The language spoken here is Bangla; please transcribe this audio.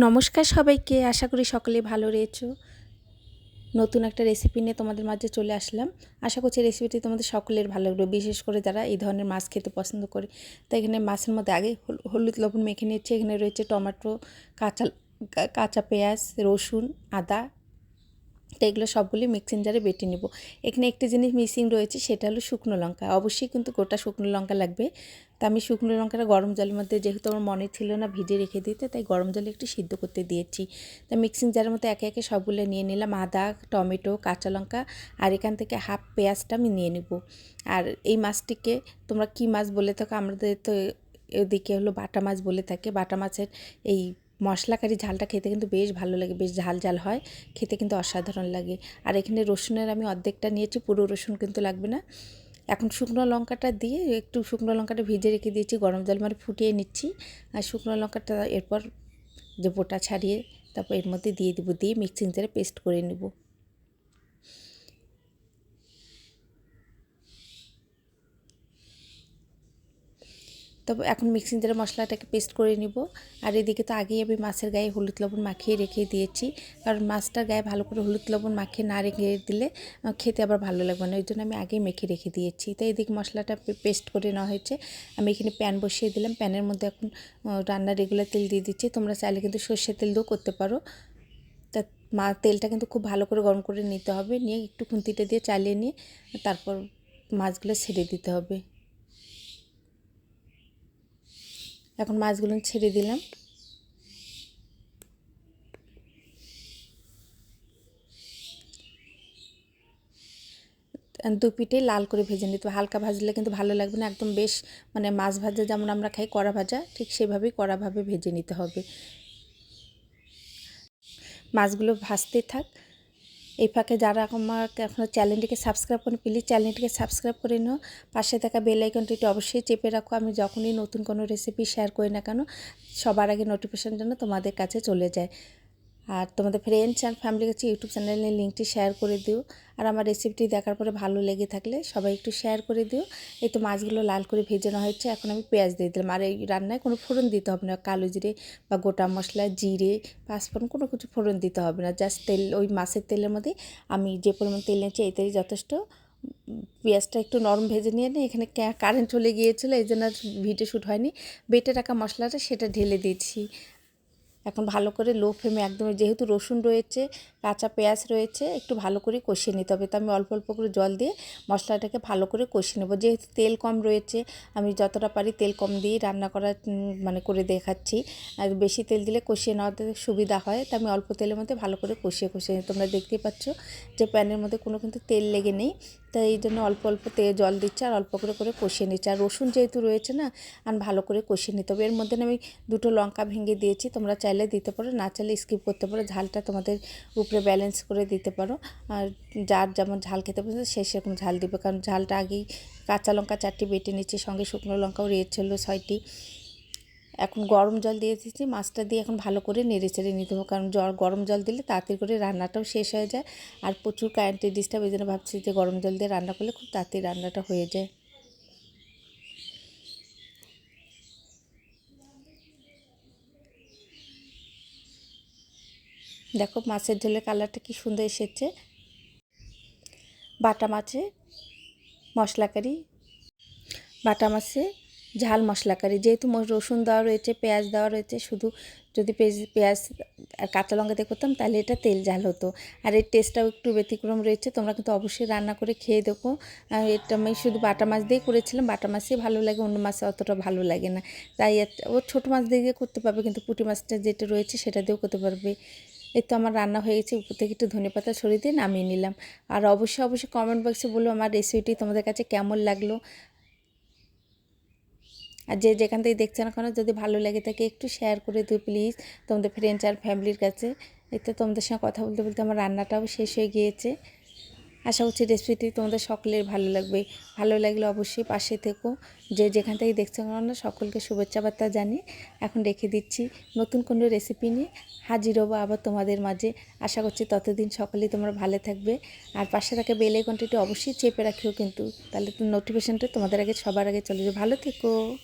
নমস্কার সবাইকে, আশা করি সকলে ভালো রয়েছো। নতুন একটা রেসিপি নিয়ে তোমাদের মাঝে চলে আসলাম। আশা করছি রেসিপিটি তোমাদের সকলের ভালো লাগবে, বিশেষ করে যারা এই ধরনের মাছ খেতে পছন্দ করে। তো এখানে মাছের মধ্যে আগে হল- হলুদ, লবণ মেখে নিচ্ছে এখানে রয়েছে টমেটো, কাঁচা কাঁচা পেঁয়াজ, রসুন, আদা তো এগুলো সবগুলি মিক্সিং জারে বেটে নেব। এখানে একটি জিনিস মিসিং রয়েছে, সেটা হলো শুকনো লঙ্কা। অবশ্যই কিন্তু গোটা শুকনো লঙ্কা লাগবে। তা আমি শুকনো লঙ্কাটা গরম জলের মধ্যে যেহেতু আমার মনে ছিল না ভিজে রেখে দিতে, তাই গরম জলে একটু সিদ্ধ করতে দিয়েছি। তা মিক্সিং জারের মধ্যে একে একে সবগুলো নিয়ে নিলাম, আদা, টমেটো, কাঁচা লঙ্কা, আর এখান থেকে হাফ পেঁয়াজটা আমি নিয়ে নেব। আর এই মাছটিকে তোমরা কি মাছ বলে থাকো? আমাদের তো এদিকে হলো বাটা মাছ বলে থাকে। বাটা মাছের এই মশলাকারি ঝালটা খেতে কিন্তু বেশ ভালো লাগে, বেশ ঝাল ঝাল হয়, খেতে কিন্তু অসাধারণ লাগে। আর এখানে রসুনের আমি অর্ধেকটা নিয়েছি, পুরো রসুন কিন্তু লাগবে না। এখন শুকনো লঙ্কাটা দিয়ে একটু শুকনো লঙ্কাটা ভিজে রেখে দিয়েছি, গরম জল মানে ফুটিয়ে নিচ্ছি। আর শুকনো লঙ্কাটা এরপর যে বোটা ছাড়িয়ে তারপর এর মধ্যে দিয়ে দেবো, দিয়ে মিক্সিং জারে পেস্ট করে নেব। তবে এখন মিক্সিং জারে মশলাটাকে পেস্ট করে নিব। আর এদিকে তো আগেই আমি মাছের গায়ে হলুদ লবণ মাখিয়ে রেখে দিয়েছি। কারণ মাছটার গায়ে ভালো করে হলুদ লবণ মাখিয়ে না রেখে দিলে খেতে আবার ভালো লাগবে না। ওই জন্য আমি আগেই মেখে রেখে দিয়েছি। তো এদিকে মশলাটা পেস্ট করে নেওয়া হয়েছে। আমি এখানে প্যান বসিয়ে দিলাম। প্যানের মধ্যে এখন রান্নার রেগুলার তেল দিয়ে দিচ্ছি। তোমরা চাইলে কিন্তু সর্ষের তেল দিয়েও করতে পারো। তা মা, তেলটা কিন্তু খুব ভালো করে গরম করে নিতে হবে। নিয়ে একটু খুন্তিটা দিয়ে চালিয়ে নিয়ে, তারপর মাছগুলো ছেড়ে দিতে হবে। এখন মাছগুলো ছেড়ে দিলাম। দু পিঠে লাল করে ভেজে নিতে হালকা ভাজলে কিন্তু ভালো লাগবে না, একদম বেশ মানে মাছ ভাজা যেমন আমরা খাই কড়া ভাজা, ঠিক সেভাবেই কড়াভাবে ভেজে নিতে হবে। মাছগুলো ভাজতে থাক। এই ফাঁকে যারা আমার এখনও চ্যানেলটিকে সাবস্ক্রাইব করেন প্লিজ চ্যানেলটিকে সাবস্ক্রাইব করে নাও। পাশে থাকা বেল আইকনটি অবশ্যই চেপে রাখো। আমি যখনই নতুন কোনো রেসিপি শেয়ার করি না কেন, সবার আগে নোটিফিকেশন যেন তোমাদের কাছে চলে যায়। আর তোমাদের ফ্রেন্ডস অ্যান্ড ফ্যামিলি কাছে ইউটিউব চ্যানেলের লিঙ্কটি শেয়ার করে দিও। আর আমার রেসিপিটি দেখার পরে ভালো লেগে থাকলে সবাই একটু শেয়ার করে দিও। এই তো মাছগুলো লাল করে ভেজে নেওয়া হয়েছে, এখন আমি পেঁয়াজ দিয়ে দিলাম। আর এই রান্নায় কোনো ফোড়ন দিতে হবে না, কালো জিরে বা গোটা মশলা, জিরে, পাঁচফোড়ন কোনো কিছু ফোড়ন দিতে হবে না। জাস্ট তেল, ওই মাছের তেলের মধ্যে আমি যে পরিমাণ তেল নিয়েছি এই তেলই যথেষ্ট। পেঁয়াজটা একটু নরম ভেজে নিয়ে নিই এখানে কারেন্ট চলে গিয়েছিল, এই জন্য আর ভিডিও শ্যুট হয়নি। বেটে রাখা মশলাটা সেটা ঢেলে দিয়েছি এখন ভালো করে লো ফ্লেমে একদম যেহেতু রসুন রয়েছে কাঁচা পেঁয়াজ রয়েছে একটু ভালো করে কষিয়ে নিতে হবে। তো আমি অল্প অল্প করে জল দিয়ে মশলাটাকে ভালো করে কষিয়ে নেব। যেহেতু তেল কম রয়েছে আমি যতটা পারি তেল কম দিয়ে রান্না উম, মানে করে দেখাচ্ছি। আর বেশি তেল দিলে কষিয়ে নেওয়াতে সুবিধা হয়। তো আমি অল্প তেলের মধ্যে ভালো করে কষিয়ে কষিয়ে। তোমরা দেখতেই পাচ্ছ যে প্যানের মধ্যে কোনো কিন্তু তেল লেগে নেই। তাই এই জন্য অল্প অল্প তেল জল দিচ্ছে আর অল্প করে করে কষিয়ে নিচ্ছে। আর রসুন যেহেতু রয়েছে না আর ভালো করে কষিয়ে নিতে হবে। এর মধ্যে আমি দুটো লঙ্কা ভেঙে দিয়েছি। তোমরা চাইলে দিতে পারো না চাইলে স্কিপ করতে পারো। ঝালটা তোমাদের উপরে ব্যালেন্স করে দিতে পারো। আর যার যেমন ঝাল খেতে পছন্দ সে সেরকম ঝাল দিবে। কারণ ঝালটা আগেই কাঁচা লঙ্কা চারটি বেটে নিচ্ছি, সঙ্গে শুকনো লঙ্কাও রয়েছিল ছয়টি। এখন গরম জল দিয়ে দিচ্ছি মাছটা দিয়ে এখন ভালো করে নেড়ে চেড়ে নিতে হবে। কারণ জল গরম জল দিলে তাড়াতাড়ি করে রান্নাটাও শেষ হয়ে যায়। আর প্রচুর কারেন্টের ডিস্টার্ব এই জন্য ভাবছি যে গরম জল দিয়ে রান্না করলে খুব তাড়াতাড়ি রান্নাটা হয়ে যায়। দেখো মাছের ঝোলের কালারটা কি সুন্দর এসেছে। বাটা মাছে মশলা কারি, বাটা মাছে ঝাল মশলা কারি। যেহেতু রসুন দেওয়া রয়েছে, পেঁয়াজ দেওয়া রয়েছে, শুধু যদি পেঁয়াজ পেঁয়াজ আর কাঁচা লঙ্কা দিয়ে করতাম, তাহলে এটা তেল ঝাল হতো। আর এর টেস্টটাও একটু ব্যতিক্রম রয়েছে, তোমরা কিন্তু অবশ্যই রান্না করে খেয়ে দেখো। আর এটা আমি শুধু বাটা মাছ দিয়েই করেছিলাম, বাটা মাছই ভালো লাগে, অন্য মাছে অতটা ভালো লাগে না। তাই ও ছোটো মাছ দিয়ে করতে পারবে, কিন্তু পুঁটি মাছটা যেটা রয়েছে, সেটা দিয়েও করতে পারবে। এই তো আমার রান্না হয়ে গেছে। উপর থেকে একটু ধনে পাতা ছড়িয়ে দিয়ে নামিয়ে নিলাম। আর অবশ্যই অবশ্যই কমেন্ট বক্সে বলো আমার রেসিপিটি তোমাদের কাছে কেমন লাগল। আর যে যেখান থেকে দেখছে না কেন যদি ভালো লাগে থাকে একটু শেয়ার করে দিও প্লিজ তোমাদের ফ্রেন্ডস আর ফ্যামিলির কাছে। এতে তোমাদের সঙ্গে কথা বলতে বলতে আমার রান্নাটাও শেষ হয়ে গিয়েছে। আশা করছি রেসিপিটি তোমাদের সকলের ভালো লাগবে। ভালো লাগলে অবশ্যই পাশে থেকো। যে যেখান থেকে দেখছ না সকলকে শুভেচ্ছা বার্তা জানিয়ে এখন রেখে দিচ্ছি নতুন কোনো রেসিপি নিয়ে। হাজির হব আবার তোমাদের মাঝে। আশা করছি ততদিন সকলেই তোমরা ভালো থাকবে। আর পাশে থাকা বেল আইকনটি অবশ্যই চেপে রাখিও কিন্তু। তাহলে তো নোটিফিকেশনটা তোমাদের আগে সবার আগে চলে যাবে। ভালো থেকো।